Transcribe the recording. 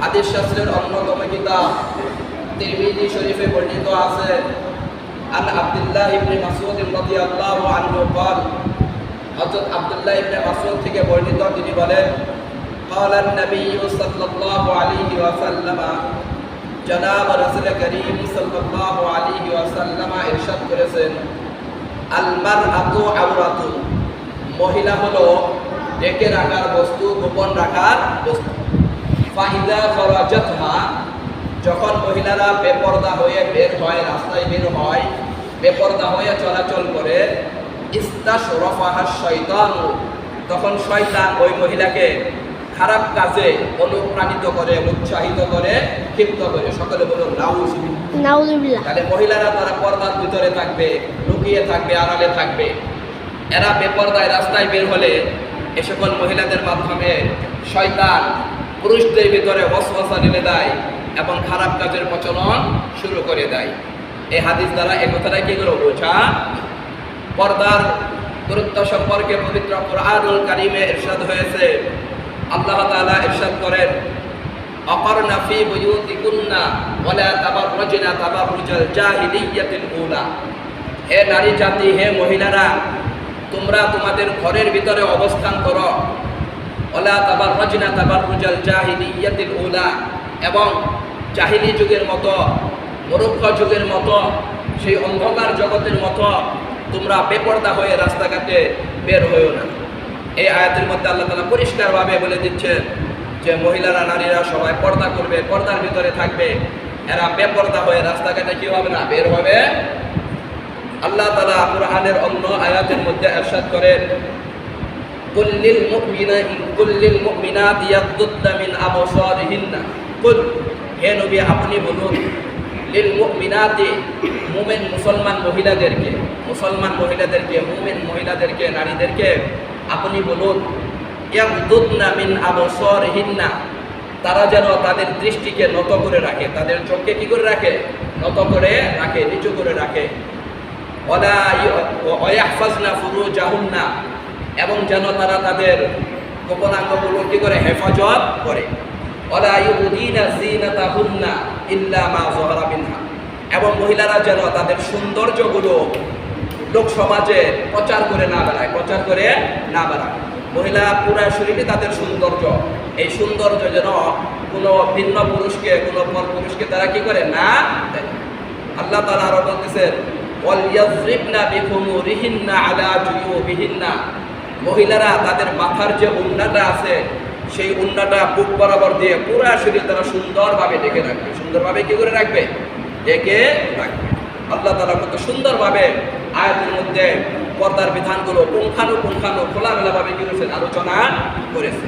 হাদিস শাস্ত্রের অন্যতম কিতাব তিরমিজি শরীফে বর্ণিত আছে আন আব্দুল্লাহ ইবনে মাসউদ রাদিয়াল্লাহু আনহু قال হযরত আব্দুল্লাহ ইবনে মাসউদ থেকে বর্ণিত তিনি বলেন قال النبي صلى الله عليه وسلم জনাব রাসূল করিম সাল্লাল্লাহু আলাইহি ওয়াসাল্লাম ইরশাদ করেছেন আল মারআতু আওরাতু মহিলা হলো ডেকে রাখার বস্তু গোপন রাখার বস্তু ফাইদা খরাজাতহা যখন মহিলারা বেপর্দা হয়ে বের হয় রাস্তায় বের হয় বেপর্দা হয়ে চলাচল করে ইস্তাশরাফাহা শয়তানু তখন শয়তান ওই মহিলাকে খারাপ কাজে অনুপ্রাণিত করে উৎসাহিত করে ক্ষিপ্ত করে। সকলে নাউজুবিল্লাহ। তাহলে মহিলারা তারা পর্দার ভিতরে থাকবে লুকিয়ে থাকবে আড়ালে থাকবে। এরা বেপর্দায় রাস্তায় বের হলে এ সকল মহিলাদের মাধ্যমে শয়তান পুরুষদের ভিতরে ওয়াসওয়াসা ঢেলে দেয় এবং খারাপ কাজের প্রচলন শুরু করে দেয়। এই হাদিস দ্বারা এ কথাটা কি করে বোঝা? পর্দার গুরুত্ব সম্পর্কে পবিত্র কোরআনুল কারিমে ইরশাদ হয়েছে। আল্লাহ তাআলা ইরশাদ করেন অকর্ণা ফি বুয়ুতিকুন্না ওয়ালা তাবাররুজনা তাবাররুজাল জাহিলিয়াতিল উলা। হে নারী জাতি, হে মহিলারা, তোমরা তোমাদের ঘরের ভিতরে অবস্থান করো। ওলা উলা। এবং জাহিলি যুগের মতো, মরুক্ষ যুগের মতো, সেই অন্ধকার জগতের মতো তোমরা বেপর্দা হয়ে রাস্তাঘাটে বের হয়েও না। এই আয়াতের মধ্যে আল্লাহ তালা পরিষ্কারভাবে বলে দিচ্ছেন যে, মহিলারা, নারীরা সবাই পর্দা করবে, পর্দার ভিতরে থাকবে। এরা বেপর্দা হয়ে রাস্তাঘাটে কি হবে না? বের হবে। আল্লাহ তালা কোরআনের অন্য আয়াতের মধ্যে এরশাদ করেন কুল্লিল মুমিনা কুল্লিল মুমিনাতি ইয়াগদুদ্দা মিন আবসারিহিন্না। কুল, হে নবী, আপনি বলুন, লিল মুমিনাতি মুমিন মুসলমান মহিলাদেরকে মুসলমান মহিলাদেরকে, মুমিন মহিলাদেরকে, নারীদেরকে, আপনি বলুন, ইয়াগদুদ্দা মিন আবসারিহিন্না, তারা যেন তাদের দৃষ্টিকে নত করে রাখে, তাদের চোখকে কি করে রাখে? নত করে রাখে, নিচু করে রাখে। ওলা অয়াহফাজনা ফুরু জাহুন্না এবং যেন তারা তাদের গোপনাঙ্গগুলো কি করে হেফাজত করে। এবং মহিলারা যেন তাদের সৌন্দর্যগুলো লোক সমাজে প্রচার করে না বেড়ায়, প্রচার করে না বেড়ায়। মহিলা পুরা শরীরে তাদের সৌন্দর্য। এই সৌন্দর্য যেন কোনো ভিন্ন পুরুষকে, কোনো পর পুরুষকে তারা কি করে? না আল্লাহ তালা আরও বলতেছেন আলা জুয়ুবিহিন্না। মহিলারা তাদের মাথার যে উন্নাটা আছে, সেই উন্নাটা বুক বরাবর দিয়ে পুরা শরীর তারা সুন্দরভাবে ডেকে রাখবে। সুন্দরভাবে কি করে রাখবে? ডেকে রাখবে। আল্লাহ তালা মতো সুন্দরভাবে আয়াতের মধ্যে পর্দার বিধানগুলো পুঙ্খানু পুঙ্খানু খোলামেলাভাবে কি করেছেন? আলোচনা করেছে